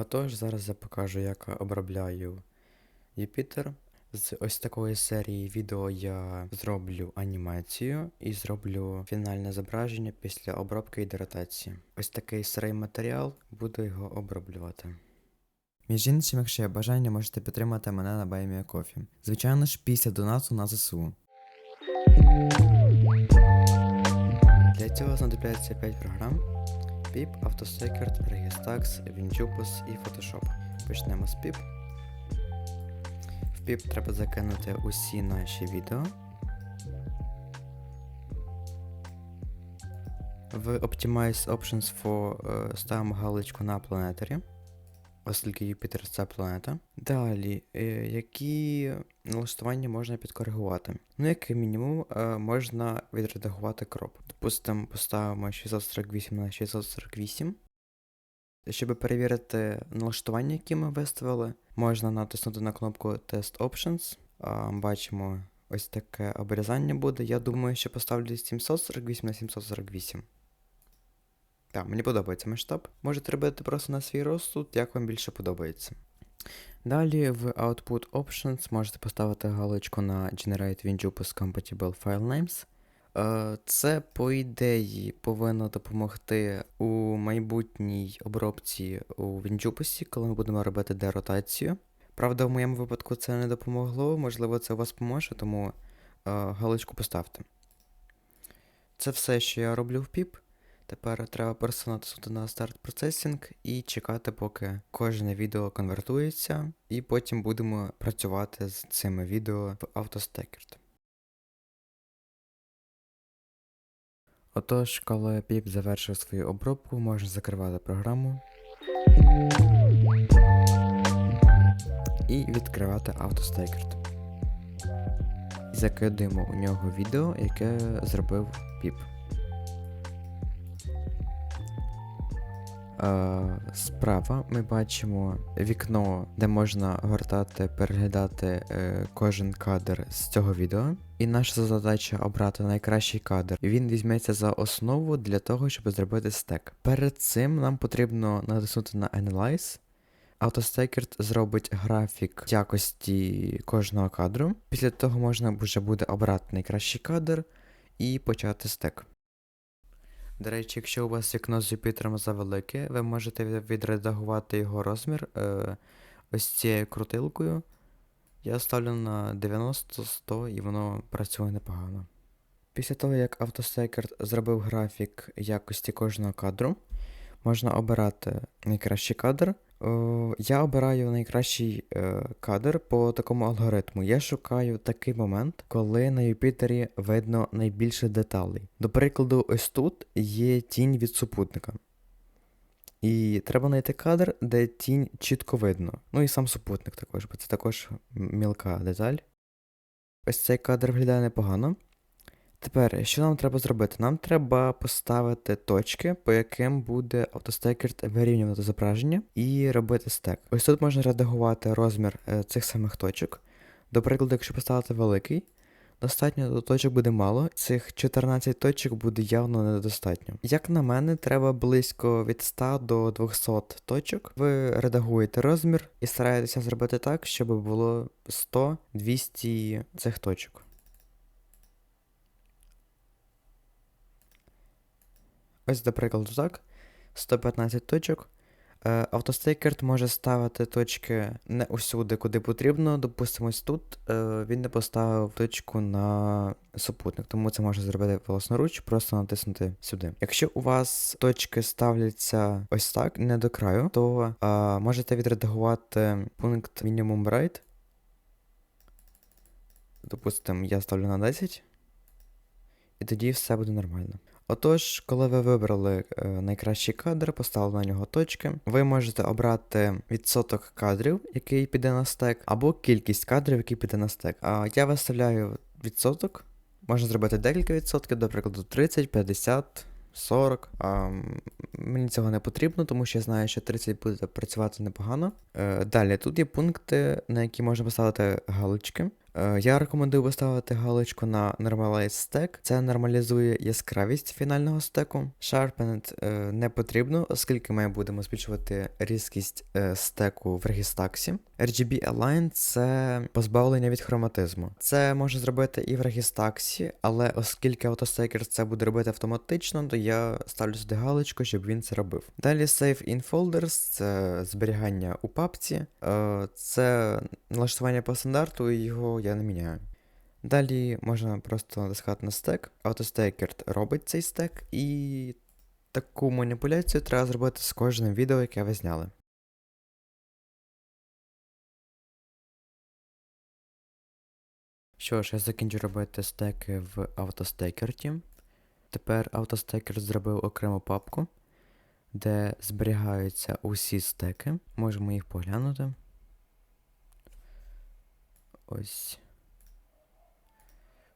Отож, зараз я покажу, як обробляю Юпітер. З ось такої серії відео я зроблю анімацію і зроблю фінальне зображення після обробки і дератації. Ось такий сирий матеріал, буду його оброблювати. Між іншим, якщо є бажання, можете підтримати мене на BuyMeACoffee. Звичайно ж, після донату на ЗСУ. Для цього знадобляється 5 програм: PIP, AutoSecret, Registax, WinJupus і Photoshop. Почнемо з PIP. В PIP треба закинути усі наші відео. В Optimize Options for е, ставимо галочку на планетарі, оскільки Юпітер це планета. Далі, е, які налаштування можна підкоригувати? Ну, як мінімум, е, можна відредагувати кроп. Допустимо, поставимо 648 на 648. Щоб перевірити налаштування, які ми виставили, можна натиснути на кнопку Test Options. Бачимо, ось таке обрізання буде. Я думаю, що поставлю 748 на 748. Так, мені подобається масштаб. Можете робити просто на свій розсуд, як вам більше подобається. Далі в Output Options можете поставити галочку на Generate WinJupus Compatible File Names. Е, Це, по ідеї, повинно допомогти у майбутній обробці у WinJupus, коли ми будемо робити деротацію. Правда, в моєму випадку це не допомогло, можливо, це у вас поможе, тому е, галочку поставте. Це все, що я роблю в PIP. Тепер треба просто натиснути на Start Processing і чекати, поки кожне відео конвертується, і потім будемо працювати з цими відео в AutoStackerd. Отож, коли піп завершив свою обробку, можна закривати програму і відкривати AutoStackerd. Закидуємо у нього відео, яке зробив піп. Справа ми бачимо вікно, де можна гортати, переглядати е, кожен кадр з цього відео. І наша задача обрати найкращий кадр. Він візьметься за основу для того, щоб зробити стек. Перед цим нам потрібно натиснути на Analyze. AutoStackerd зробить графік якості кожного кадру. Після того можна вже буде обрати найкращий кадр і почати стек. До речі, якщо у вас вікно з Юпітером завелике, ви можете відредагувати його розмір е, ось цією крутилкою. Я ставлю на 90-100 і воно працює непогано. Після того, як AutoStackerd зробив графік якості кожного кадру, можна обирати найкращий кадр. Я обираю найкращий е, кадр по такому алгоритму. Я шукаю такий момент, коли на Юпітері видно найбільше деталей. До прикладу, ось тут є тінь від супутника. І треба знайти кадр, де тінь чітко видно. Ну і сам супутник також, бо це також мілка деталь. Ось цей кадр виглядає непогано. Тепер, що нам треба зробити? Нам треба поставити точки, по яким буде AutoStackerd вирівнювати зображення і робити стек. Ось тут можна редагувати розмір е, цих самих точок. До прикладу, якщо поставити великий, достатньо до точок буде мало, цих 14 точок буде явно недостатньо. Як на мене, треба близько від 100 до 200 точок. Ви редагуєте розмір і стараєтеся зробити так, щоб було 100-200 цих точок. Ось, до прикладу, так. 115 точок. Е, AutoStackerd може ставити точки не усюди, куди потрібно. Допустимо, ось тут е, він не поставив точку на супутник, тому це можна зробити власноруч, просто натиснути сюди. Якщо у вас точки ставляться ось так, не до краю, то е, можете відредагувати пункт Minimum Right. Допустимо, я ставлю на 10. І тоді все буде нормально. Отож, коли ви вибрали е, найкращий кадр, поставили на нього точки, ви можете обрати відсоток кадрів, який піде на стек, або кількість кадрів, які піде на стек. А я виставляю відсоток. Можна зробити декілька відсотків, до прикладу, 30, 50, 40. А, мені цього не потрібно, тому що я знаю, що 30 буде працювати непогано. Е, далі тут є пункти, на які можна поставити галочки. Е, Я рекомендую поставити галочку на Normalize Stack. Це нормалізує яскравість фінального стеку. Sharpened е, не потрібно, оскільки ми будемо збільшувати різкість е, стеку в Registac'і. RGB Align це позбавлення від хроматизму. Це може зробити і в Registac'і, але оскільки AutoStaker це буде робити автоматично, то я ставлю сюди галочку, щоб він це робив. Далі Save in Folders це зберігання у папці. Це налаштування по стандарту, і його я не міняю. Далі можна просто натискати на стек. AutoStaker робить цей стек, і таку маніпуляцію треба зробити з кожним відео, яке ви зняли. Що ж, я закінчу робити стеки в AutoStaker. Тепер AutoStaker зробив окрему папку, де зберігаються усі стеки. Можемо їх поглянути. Ось.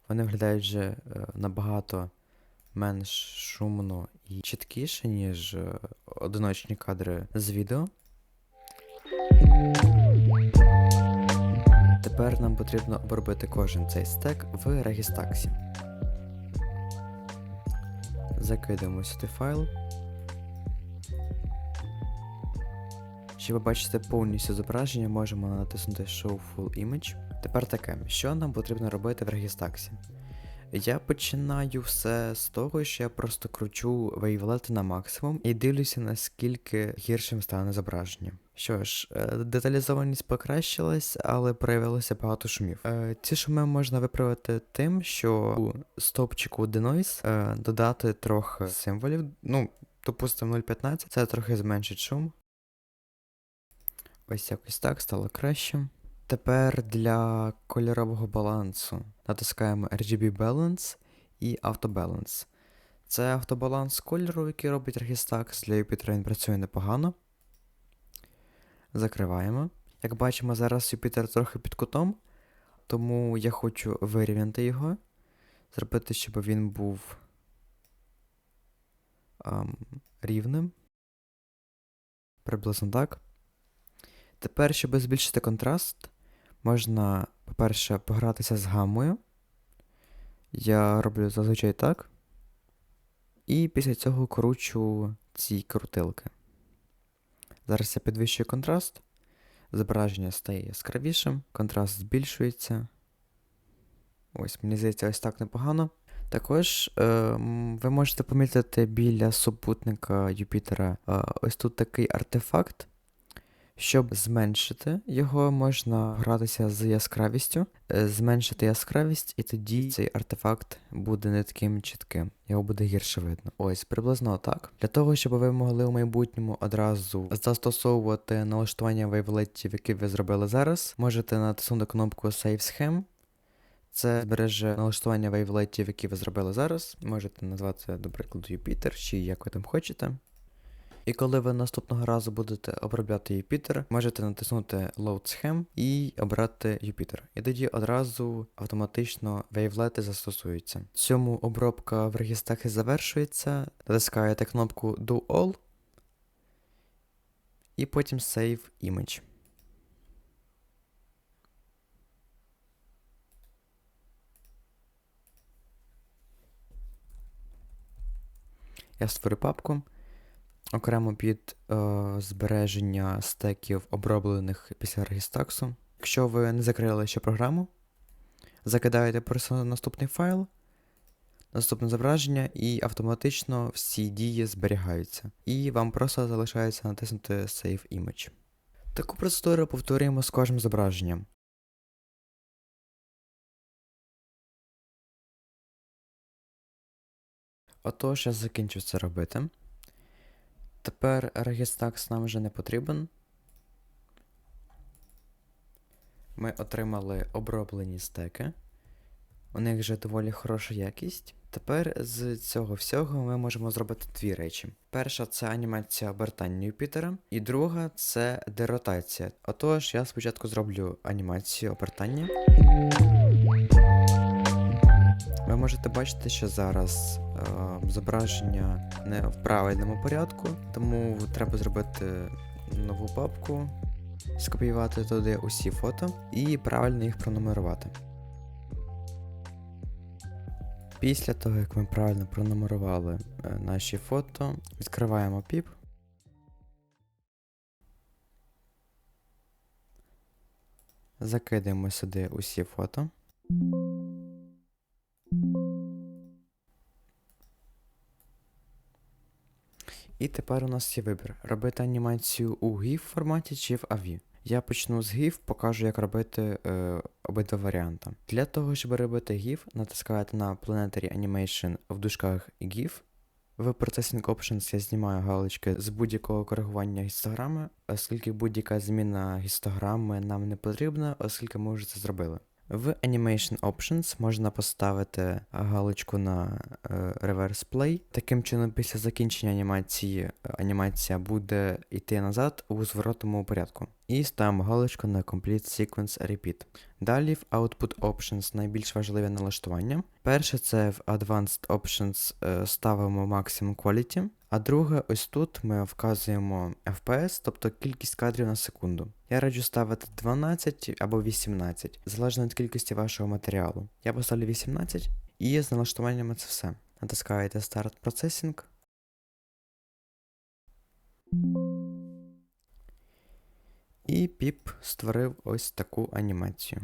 Вони виглядають вже е, набагато менш шумно і чіткіше, ніж е, одиночні кадри з відео. Тепер нам потрібно обробити кожен цей стек в Registac'і. Закидаємо сюди файл. Щоб побачити повністю зображення, можемо натиснути Show Full Image. Тепер таке, що нам потрібно робити в Registac'і? Я починаю все з того, що я просто кручу вейвлети на максимум і дивлюся, наскільки гіршим стане зображення. Що ж, е, деталізованість покращилась, але проявилося багато шумів. Е, Ці шуми можна виправити тим, що у стовпчику Denoise е, додати трохи символів. Ну, допустимо 0.15, це трохи зменшить шум. Ось якось так стало краще. Тепер для кольорового балансу натискаємо RGB Balance і Auto Balance. Це автобаланс кольору, який робить Registax. Для Jupyter він працює непогано. Закриваємо. Як бачимо, зараз Jupyter трохи під кутом, тому я хочу вирівняти його, зробити, щоб він був ам, рівним. Приблизно так. Тепер, щоб збільшити контраст, можна, по-перше, погратися з гаммою. Я роблю зазвичай так. І після цього кручу ці крутилки. Зараз я підвищую контраст. Зображення стає яскравішим, контраст збільшується. Ось, мені здається, ось так непогано. Також е, ви можете помітити біля супутника Юпітера е, ось тут такий артефакт. Щоб зменшити його, можна гратися з яскравістю, е, зменшити яскравість, і тоді цей артефакт буде не таким чітким, його буде гірше видно. Ось, приблизно так. Для того, щоб ви могли у майбутньому одразу застосовувати налаштування вейвлетів, які ви зробили зараз, можете натиснути кнопку Save Scheme. Це збереже налаштування вейвлетів, які ви зробили зараз. Можете назвати, до прикладу, Юпітер, чи як ви там хочете. І коли ви наступного разу будете обробляти Юпітер, можете натиснути Load Scheme і обрати Юпітер. І тоді одразу автоматично вейвлети застосуються. Цьому обробка в Registac'і завершується. Натискаєте кнопку Do All і потім Save Image. Я створю папку окремо під е, збереження стеків, оброблених після Registac'у. Якщо ви не закрили ще програму, закидаєте просто наступний файл, наступне зображення, і автоматично всі дії зберігаються. І вам просто залишається натиснути Save Image. Таку процедуру повторюємо з кожним зображенням. Отож, я закінчу це робити. Тепер Registax нам вже не потрібен. Ми отримали оброблені стеки. У них вже доволі хороша якість. Тепер з цього всього ми можемо зробити дві речі. Перша це анімація обертання Юпітера, і друга це деротація. Отож, я спочатку зроблю анімацію обертання. Ви можете бачити, що зараз е, зображення не в правильному порядку, тому треба зробити нову папку, скопіювати туди усі фото і правильно їх пронумерувати. Після того, як ми правильно пронумерували е, наші фото, відкриваємо піп. Закидаємо сюди усі фото. І тепер у нас є вибір: робити анімацію у GIF форматі чи в AVI. Я почну з GIF, покажу, як робити е, обидва варіанти. Для того, щоб робити GIF, натискаєте на Planetary Animation в дужках GIF. В Processing Options я знімаю галочки з будь-якого коригування гістограми, оскільки будь-яка зміна гістограми нам не потрібна, оскільки ми вже це зробили. В Animation Options можна поставити галочку на е, Reverse Play. Таким чином, після закінчення анімації, е, анімація буде йти назад у зворотному порядку. І ставимо галочку на Complete Sequence Repeat. Далі в Output Options найбільш важливе налаштування. Перше це в Advanced Options е, ставимо Maximum Quality, а друге, ось тут ми вказуємо FPS, тобто кількість кадрів на секунду. Я раджу ставити 12 або 18, залежно від кількості вашого матеріалу. Я поставлю 18 і з налаштуваннями це все. Натискаєте Start Processing. І піп створив ось таку анімацію.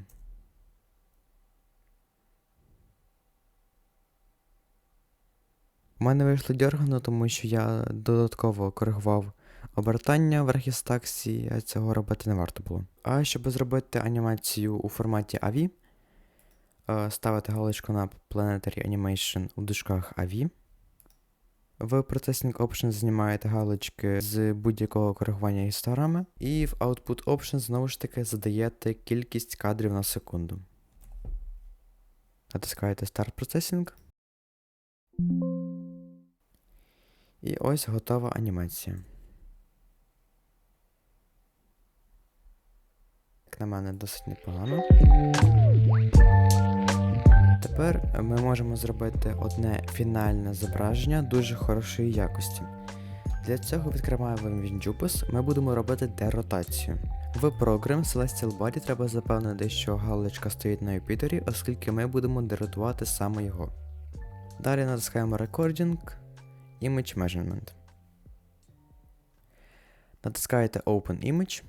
У мене вийшло дьоргано, тому що я додатково коригував обертання в рахістаксі, а цього робити не варто було. А щоб зробити анімацію у форматі AVI, е, ставити галочку на Planetary Animation у дужках AVI. В Processing Options знімаєте галочки з будь-якого коригування гістограми, і в Output Options знову ж таки задаєте кількість кадрів на секунду. Натискаєте Start Processing. І ось готова анімація. Як на мене, досить непогано. Тепер ми можемо зробити одне фінальне зображення дуже хорошої якості. Для цього відкриваємо WinJupus, ми будемо робити деротацію. В Program Celestial Body треба запевнити, що галочка стоїть на Юпітері, оскільки ми будемо деротувати саме його. Далі натискаємо Recording, Image Measurement. Натискаєте Open Image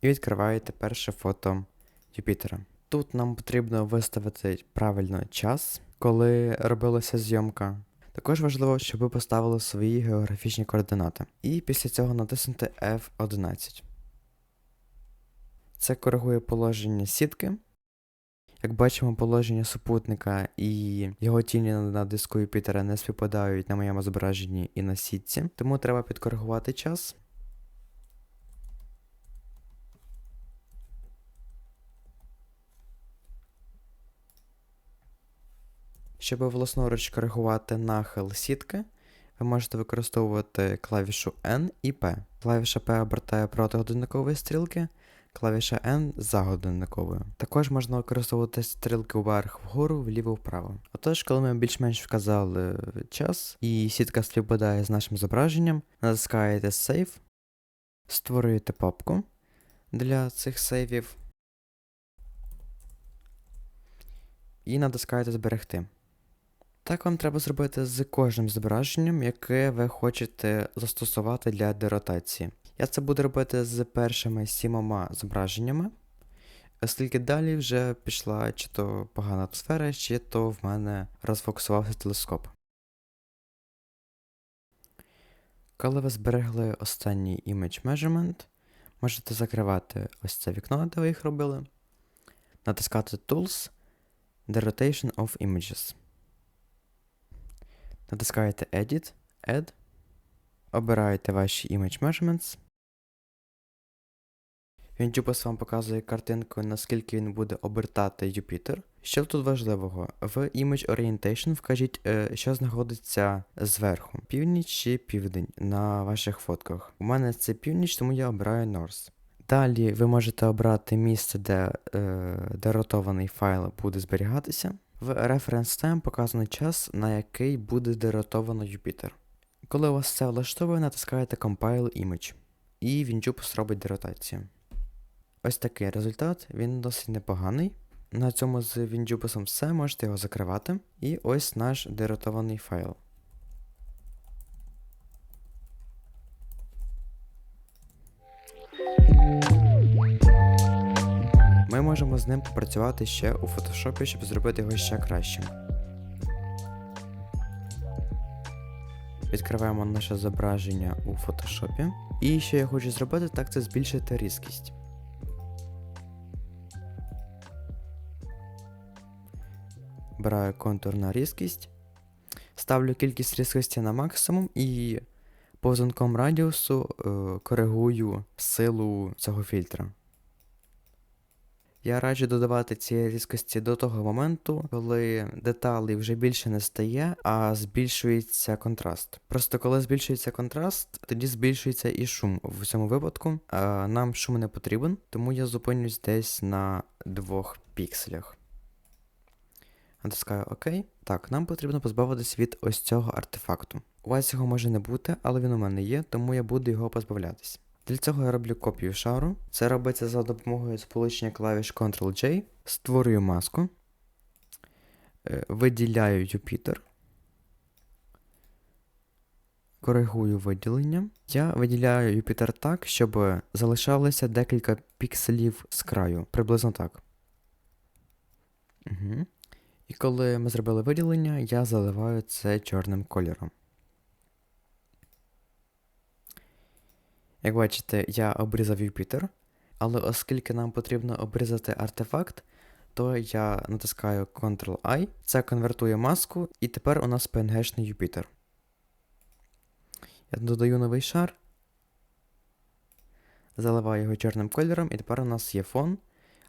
і відкриваєте перше фото Юпітера. Тут нам потрібно виставити правильно час, коли робилася зйомка. Також важливо, щоб ви поставили свої географічні координати. І після цього натиснути F11. Це коригує положення сітки. Як бачимо, положення супутника і його тіні на диску Юпітера не співпадають на моєму зображенні і на сітці, тому треба підкоригувати час. Щоб власноруч коригувати нахил сітки, ви можете використовувати клавішу N і P. Клавіша P обертає проти годинникової стрілки, клавіша N за годинниковою. Також можна використовувати стрілки вверх, вгору, вліво, вправо. Отож, коли ми більш-менш вказали час і сітка співпадає з нашим зображенням, натискаєте Save, створюєте папку для цих сейвів і натискаєте Зберегти. Так вам треба зробити з кожним зображенням, яке ви хочете застосувати для деротації. Я це буду робити з першими сімома зображеннями, оскільки далі вже пішла чи то погана атмосфера, чи то в мене розфокусувався телескоп. Коли ви зберегли останній Image Measurement, можете закривати ось це вікно, де ви їх робили, натискати Tools, The Rotation of Images. Натискаєте Edit, Add, обираєте ваші Image Measurements. WinJupus вам показує картинку, наскільки він буде обертати Юпітер. Що тут важливого? В Image Orientation вкажіть, е, що знаходиться зверху, північ чи південь на ваших фотках. У мене це північ, тому я обираю North. Далі ви можете обрати місце, де е, де ротований файл буде зберігатися. В Reference Time показаний час, на який буде деротовано Юпітер. Коли у вас це влаштовує, натискаєте Compile Image, і WinJupus робить деротацію. Ось такий результат, він досить непоганий. На цьому з Вінджубасом все, можете його закривати. І ось наш дератований файл. Ми можемо з ним попрацювати ще у фотошопі, щоб зробити його ще кращим. Відкриваємо наше зображення у фотошопі. І що я хочу зробити, так це збільшити різкість. Обираю контурна різкість. Ставлю кількість різкості на максимум і повзунком радіусу е, коригую силу цього фільтра. Я раджу додавати ці різкості до того моменту, коли деталей вже більше не стає, а збільшується контраст. Просто коли збільшується контраст, тоді збільшується і шум. В цьому випадку а, нам шум не потрібен, тому я зупинюсь десь на двох пікселях. Натискаю ОК. Так, нам потрібно позбавитись від ось цього артефакту. У вас його може не бути, але він у мене є, тому я буду його позбавлятись. Для цього я роблю копію шару. Це робиться за допомогою сполучення клавіш Ctrl-J. Створюю маску. Е, Виділяю Юпітер. Коригую виділення. Я виділяю Юпітер так, щоб залишалося декілька пікселів з краю. Приблизно так. Угу. І коли ми зробили виділення, я заливаю це чорним кольором. Як бачите, я обрізав Юпітер, але оскільки нам потрібно обрізати артефакт, то я натискаю Ctrl-I, це конвертує маску, і тепер у нас PNG-шний Юпітер. Я додаю новий шар, заливаю його чорним кольором, і тепер у нас є фон,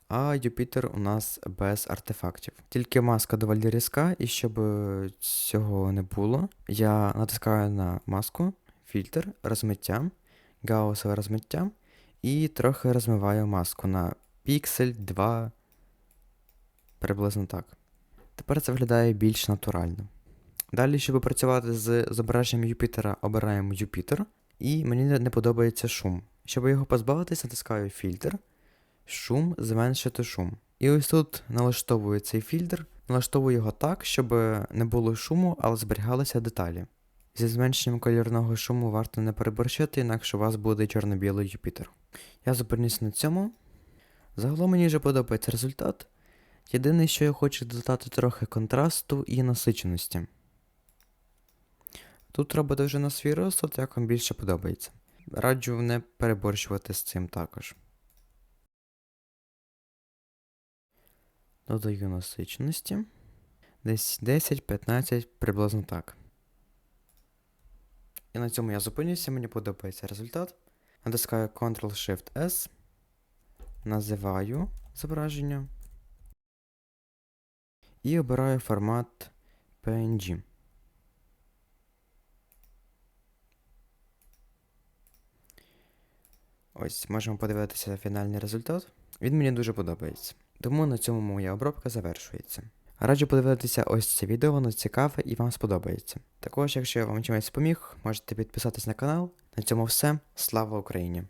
а Юпітер у нас без артефактів. Тільки маска доволі різка, і щоб цього не було, я натискаю на маску, фільтр, розмиття гаусове розмиття і трохи розмиваю маску на піксель 2, приблизно так. Тепер це виглядає більш натурально. Далі, щоб працювати з зображенням Юпітера, обираємо Юпітер, і мені не подобається шум. Щоб його позбавитися, натискаю фільтр, шум, зменшити шум. І ось тут налаштовую цей фільтр, налаштовую його так, щоб не було шуму, але зберігалися деталі. Зі зменшенням кольорного шуму варто не переборщити, інакше у вас буде чорно-білий Юпітер. Я зупинюсь на цьому. Загалом мені вже подобається результат. Єдине, що я хочу додати трохи контрасту і насиченості. Тут робите вже на свій розсуд, як вам більше подобається. Раджу не переборщувати з цим також. Додаю насиченості. Десь 10-15, приблизно так. І на цьому я зупинюся, мені подобається результат. Натискаю Ctrl-Shift-S, називаю зображення і обираю формат PNG. Ось, можемо подивитися фінальний результат. Він мені дуже подобається. Тому на цьому моя обробка завершується. Раджу подивитися ось це відео, воно цікаве і вам сподобається. Також, якщо я вам чимось поміг, можете підписатись на канал. На цьому все. Слава Україні!